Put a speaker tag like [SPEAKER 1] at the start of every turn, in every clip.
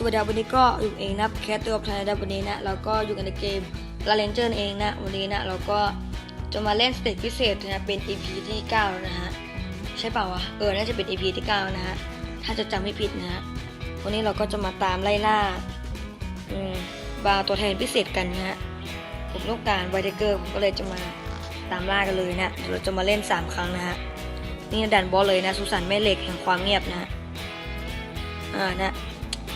[SPEAKER 1] สวัสดีวันนี้ก็อยู่เองนะแคสตัวกับทนายดับวันนี้นะเราก็อยู่กันในเกมลาเลนเจอร์เองนะวันนี้นะเราก็จะมาเล่นสเตจพิเศษนะเป็น EP ที่9แล้วนะฮะใช่เปล่าวะเออน่าจะเป็น EP ที่9นะฮะถ้าจะจำไม่ผิดนะฮะวันนี้เราก็จะมาตามไล่ล่าอืมบาร์ตัวแทนพิเศษกันนะฮะผมต้องการไวเดเกอร์ผมก็เลยจะมาตามล่ากันเลยนะเดี๋ยวเราจะมาเล่น 3 ครั้งนะฮะนี่ดันบอสเลยนะสุสานแม่เหล็กแห่งความเงียบนะฮะอ่านะ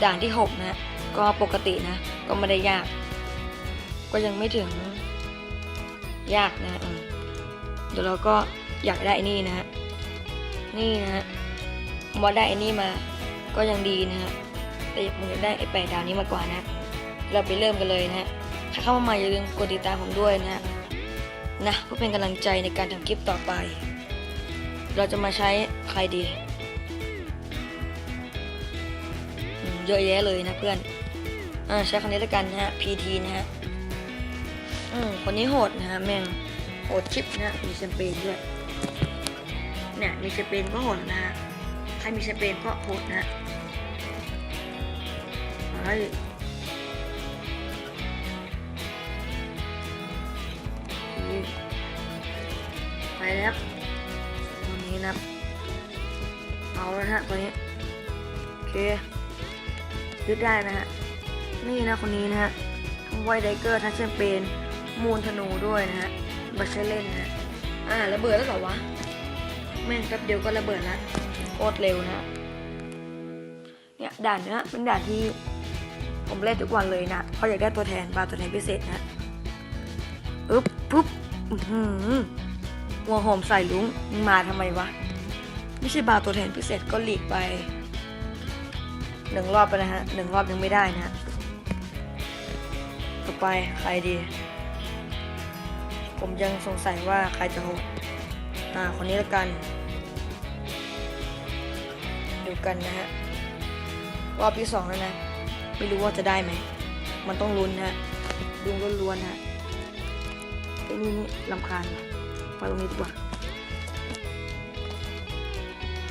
[SPEAKER 1] ด่านที่ 6 นะ ก็ปกตินะ ก็ไม่ได้ยาก ก็ยังไม่ถึงยากนะเดี๋ยวเราก็อยากได้นี่นะฮะนี่นะฮะมอได้อ้นี่มาก็ยังดีนะฮะแต่ผมอยากได้ไอ้แปดดาวนี้มากกว่านะ เราไปเริ่มกันเลยนะฮะถ้าเข้ามาใหม่อย่าลืมกดติดตามผมด้วยนะฮะนะเพื่อเป็นกำลังใจในการทำคลิปต่อไป เราจะมาใช้ใครดี เยอะแยะเลยนะเพื่อน อ่าใช้คำนี้แล้วกันนะฮะ PT นะฮะ อืมคนนี้โหดนะฮะแม่งโหดชิปนะ มีแชมเปญด้วย เนี่ยมีแชมเปญก็โหดนะฮะ ใครมีแชมเปญก็โหดนะฮะไปไปแล้วตัวนี้นะ เอาแล้วฮะตัวนี้ โอเค ยึดได้นะฮะ นี่นะคนนี้นะฮะ ทั้งไวไดเกอร์ทั้งแชมเปญมูนธนูด้วยนะฮะบัชเชเล่นนะฮะอ่าระเบิดแล้วเหรอวะ แม่งแป๊บเดียวก็ระเบิดแล้วโคตรเร็วนะฮะเนี่ยด่านเนี้ยเป็นด่านที่ผมเล่นทุกวันเลยนะเพราะอยากได้ตัวแทนบาร์ตัวแทนพิเศษนะอึ๊บปุ๊บอื้อหือหัวหอมใส่ลุงมึงมาทำไมวะ ไม่ใช่บาร์ตัวแทนพิเศษก็หลีกไป หนึ่งรอบไปนะฮะหนึ่งรอบยังไม่ได้นะฮะต่อไปใครดี ผมยังสงสัยว่าใครจะโหดอ่าคนนี้ละกัน ดูกันนะฮะรอบที่สองแล้วนะไม่รู้ว่าจะได้ไหมมันต้องลุ้นนะฮะดูล้วนๆนะฮะไอ้นี่นี่ลำคาญว่ะไปตรงนี้ดีกว่า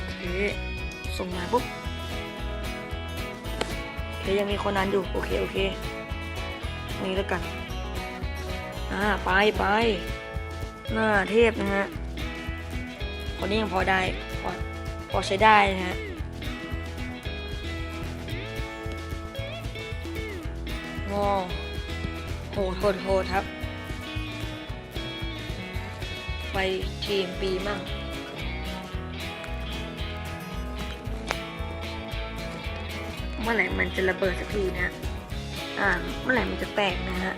[SPEAKER 1] โอเคส่งมาปุ๊บ เคยังมีคนนั้นอยู่ โอเค โอเคตรงนี่แล้วกัน อ่า ไปไปหน้าเทพนะฮะ คนนี้ยังพอได้ พอพอใช้ได้นะฮะงอโหดโหดโหดครับ ไปทีมปีมั่ง เมื่อไหร่มันจะระเบิดสักทีนะ อ่า เมื่อไหร่มันจะแตกนะฮะ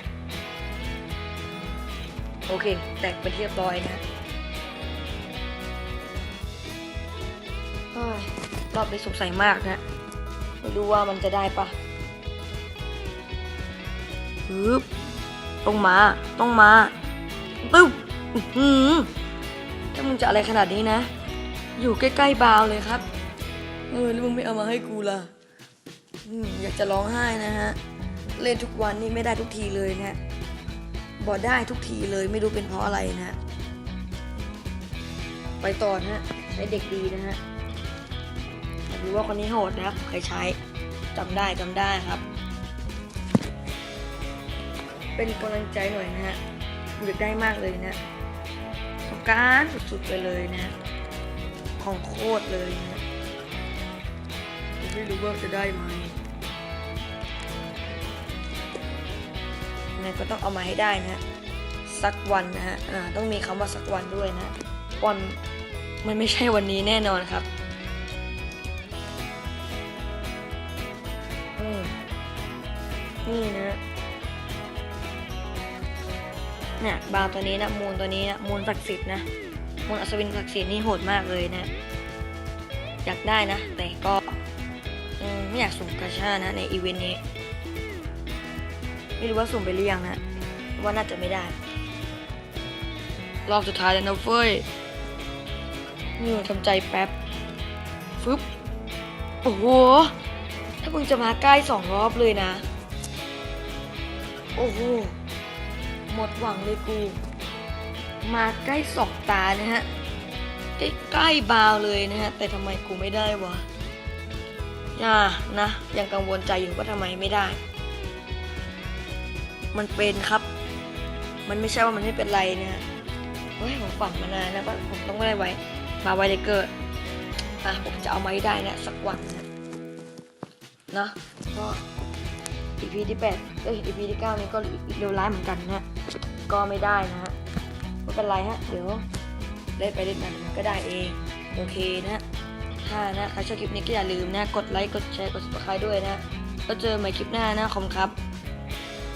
[SPEAKER 1] โอเค แตกไปเรียบร้อยนะรอบนี้สงสัยมากนะ ไม่รู้ว่ามันจะได้ปะฮึบต้องมา ต้องมาตึ๊บอื้อหือถ้ามึงจะอะไรขนาดนี้นะ อยู่ใกล้ๆบาวเลยครับ เออ แล้วมึงไม่เอามาให้กูล่ะ อยากจะร้องไห้นะฮะ เล่นทุกวันนี่ไม่ได้ทุกทีเลยนะฮะบอได้ทุกทีเลยไม่รู้เป็นเพราะอะไรนะฮะ ไปต่อนะฮะใช้เด็กดีนะฮะรู้ว่าคนนี้โหดนะครับเคยใช้จำได้จำได้ครับ เป็นกำลังใจหน่อยนะฮะอยากได้มากเลยนะต้องการสุดๆไปเลยนะ ของโคตรเลยนะ ไม่รู้ว่าจะได้ไหมยังไงก็ต้องเอามาให้ได้นะสักวันนะฮะต้องมีคำว่าสักวันด้วยนะวันมันไม่ใช่วันนี้แน่นอนครับอืมนี่นะเนี่ยบาตัวนี้นะมูลตัวนี้นะมูลศักดิ์สิทธิ์นะมูลอัศวินศักดิ์สิทธิ์นี่โหดมากเลยนะ อยากได้นะ แต่ก็ ไม่อยากสุ่มกระชานะในอีเวนต์นี้ ไม่รู้ว่าสุ่มไปหรือยังนะ ว่าน่าจะไม่ได้ รอบสุดท้ายแล้วนะเฟ้ยนี่ทำใจแป๊บ ฟึบ โอ้โห ถ้ามึงจะมาใกล้สองรอบเลยนะ โอ้โห หมดหวังเลยกู มาใกล้สองตานะฮะ ใกล้ๆบาวเลยนะฮะ แต่ทำไมกูไม่ได้วะ อ่านะยังกังวลใจอยู่ว่าทำไมไม่ได้ มันเป็นครับ มันไม่ใช่ว่ามันไม่เป็นไรนะฮะเฮ้ยผมฝันมานานนะว่าผมต้องไม่ได้ไว้ มาไว้เลยเกิดอะผมจะเอามาให้ได้นะสักวันนะเนาะก็ EP ที่แปดเอ้ย EP ที่เก้านี้ก็เร็วร้ายเหมือนกันนะก็ไม่ได้นะฮะไม่เป็นไรฮะ เดี๋ยวเล่นไปเล่นมาเดี๋ยวมันก็ได้เอง โอเคนะ ถ้านะใครชอบคลิปนี้ก็อย่าลืมนะ กดไลค์ กดแชร์ กด subscribe ด้วยนะ ก็เจอใหม่คลิปหน้านะขอบคุณครับ